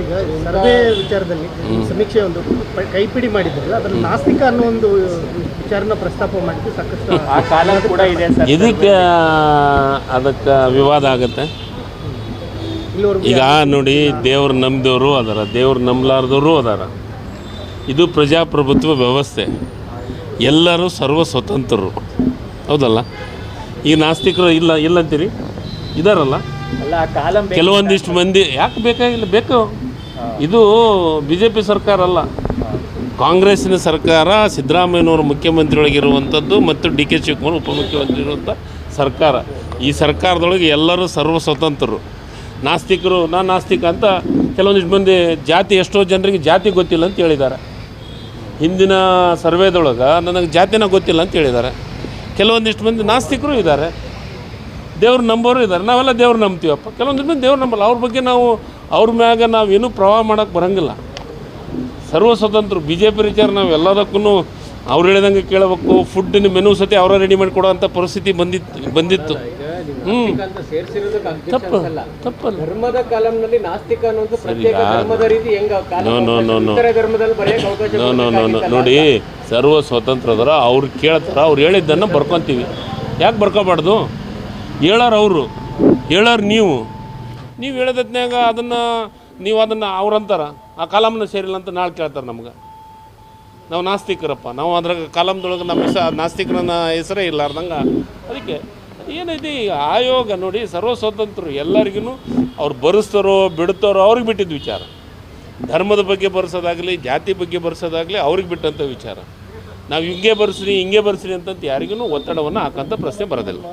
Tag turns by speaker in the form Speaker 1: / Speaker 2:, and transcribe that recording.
Speaker 1: ಈಗ ಸರ್ವೆ ವಿಚಾರದಲ್ಲಿ ಸಮೀಕ್ಷೆ ಒಂದು ಕೈಪಿಡಿ ಮಾಡಿದ್ರಲ್ಲ ಅದ್ರಲ್ಲಿ ನಾಸ್ತಿಕ ಅನ್ನೋ ಒಂದು ವಿಚಾರನ ಪ್ರಸ್ತಾಪ ಮಾಡಿದ್ದು ಸಾಕಷ್ಟು
Speaker 2: ಆ ಕಾಲ ಕೂಡ ಇದೆ ಸರ್.
Speaker 3: ಇದಕ್ಕೆ ಅದಕ್ಕೆ ವಿವಾದ ಆಗುತ್ತೆ.
Speaker 1: ಇಲ್ಲಿವರೆಗೂ
Speaker 3: ಈಗ ನೋಡಿ ದೇವ್ರು ನಂಬಿದವರು ಅದಾರ ದೇವ್ರು ನಂಬಲಾರ್ದವರು ಅದಾರ. ಇದು ಪ್ರಜಾಪ್ರಭುತ್ವ ವ್ಯವಸ್ಥೆ. ಎಲ್ಲರೂ ಸರ್ವ ಸ್ವತಂತ್ರರು ಹೌದಲ್ಲ? ಈಗ ನಾಸ್ತಿಕರು ಇಲ್ಲ ಇಲ್ಲ ಅಂತೀರಿ? ಇದಾರಲ್ಲ. ಕೆಲವೊಂದಿಷ್ಟು ಮಂದಿ ಯಾಕೆ ಬೇಕಾಗಿಲ್ಲ? ಬೇಕು. ಇದು ಬಿ ಜೆ ಪಿ ಸರ್ಕಾರ ಅಲ್ಲ. ಕಾಂಗ್ರೆಸ್ಸಿನ ಸರ್ಕಾರ ಸಿದ್ದರಾಮಯ್ಯನವರು ಮುಖ್ಯಮಂತ್ರಿಯೊಳಗಿರುವಂಥದ್ದು ಮತ್ತು ಡಿ ಕೆ ಶಿವಕುಮಾರ್ ಉಪಮುಖ್ಯಮಂತ್ರಿ ಇರುವಂಥ ಸರ್ಕಾರ. ಈ ಸರ್ಕಾರದೊಳಗೆ ಎಲ್ಲರೂ ಸರ್ವ ಸ್ವತಂತ್ರರು ನಾಸ್ತಿಕರು ನಾನು ನಾಸ್ತಿಕ ಅಂತ ಕೆಲವೊಂದಿಷ್ಟು ಮಂದಿ ಜಾತಿ ಎಷ್ಟೋ ಜನರಿಗೆ ಜಾತಿ ಗೊತ್ತಿಲ್ಲ ಅಂತ ಹೇಳಿದ್ದಾರೆ. ಹಿಂದಿನ ಸರ್ವೇದೊಳಗೆ ನನಗೆ ಜಾತಿನ ಗೊತ್ತಿಲ್ಲ ಅಂತ ಹೇಳಿದ್ದಾರೆ. ಕೆಲವೊಂದಿಷ್ಟು ಮಂದಿ ನಾಸ್ತಿಕರು ಇದ್ದಾರೆ. ದೇವ್ರು ನಂಬೋರು ಇದ್ದಾರೆ. ನಾವೆಲ್ಲ ದೇವ್ರು ನಂಬ್ತೀವಪ್ಪ. ಕೆಲವೊಂದು ಮಂದಿ ದೇವ್ರು ನಂಬಲ್ಲ. ಅವ್ರ ಬಗ್ಗೆ ನಾವು ಅವ್ರ ಮ್ಯಾಗ ನಾವೇನು ಪ್ರವಾಹ ಮಾಡೋಕ್ಕೆ ಬರೋಂಗಿಲ್ಲ. ಸರ್ವ ಸ್ವತಂತ್ರ ಬಿ ಜೆ ಪಿ ವಿಚಾರ ನಾವು ಎಲ್ಲದಕ್ಕೂ ಅವ್ರು ಹೇಳಿದಂಗೆ ಕೇಳಬೇಕು. ಫುಡ್ಡಿನ ಮೆನು ಸತಿ ಅವರ ರೆಡಿ ಮಾಡಿ ಕೊಡೋವಂಥ ಪರಿಸ್ಥಿತಿ ಬಂದಿತ್ತು. ಬಂದಿತ್ತು ಹ್ಞೂ ತಪ್ಪು ತಪ್ಪಲ್ಲ.
Speaker 4: ಧರ್ಮದ ಕಾಲಂನಲ್ಲಿ ನಾಸ್ತಿಕ ಅನ್ನೋದು ಧರ್ಮದ ರೀತಿ
Speaker 3: ನೋ ನೋ ನೋ ನೋಡಿ ಸರ್ವ ಸ್ವತಂತ್ರದರ ಅವ್ರು ಕೇಳ್ತಾರ ಅವ್ರು ಹೇಳಿದ್ದನ್ನು ಬರ್ಕೊತೀವಿ. ಯಾಕೆ ಬರ್ಕೋಬಾರ್ದು? ಹೇಳೋರು ಅವರು. ಹೇಳೋರು ನೀವು. ನೀವು ಹೇಳದತ್ನಾಗ ಅದನ್ನು ನೀವು ಅದನ್ನು ಅವ್ರಂತಾರ ಆ ಕಾಲಮ್ನ ಸೇರಿಲ್ಲ ಅಂತ ನಾಳೆ ಕೇಳ್ತಾರೆ ನಮ್ಗೆ. ನಾವು ನಾಸ್ತಿಕರಪ್ಪ. ನಾವು ಅದ್ರಾಗ ಕಾಲಮ್ದೊಳಗೆ ನಮ್ಮ ಹೆಸ ನಾಸ್ತಿಕರನ್ನ ಹೆಸರೇ ಇಲ್ಲಾರ್ದಂಗೆ ಅದಕ್ಕೆ ಏನೈತಿ ಆಯೋಗ ನೋಡಿ ಸರ್ವ ಸ್ವತಂತ್ರರು ಎಲ್ಲರಿಗೂ ಅವ್ರು ಬರೆಸ್ತಾರೋ ಬಿಡ್ತಾರೋ ಅವ್ರಿಗೆ ಬಿಟ್ಟಿದ್ದು ವಿಚಾರ. ಧರ್ಮದ ಬಗ್ಗೆ ಬರ್ಸೋದಾಗಲಿ, ಜಾತಿ ಬಗ್ಗೆ ಬರ್ಸೋದಾಗಲಿ ಅವ್ರಿಗೆ ಬಿಟ್ಟಂಥ ವಿಚಾರ. ನಾವು ಹಿಂಗೆ ಬರ್ಸ್ರಿ ಹಿಂಗೆ ಬರ್ಸ್ರಿ ಅಂತಂತ ಯಾರಿಗೂ ಒತ್ತಡವನ್ನು ಹಾಕೋಂಥ ಪ್ರಶ್ನೆ ಬರೋದಿಲ್ಲ.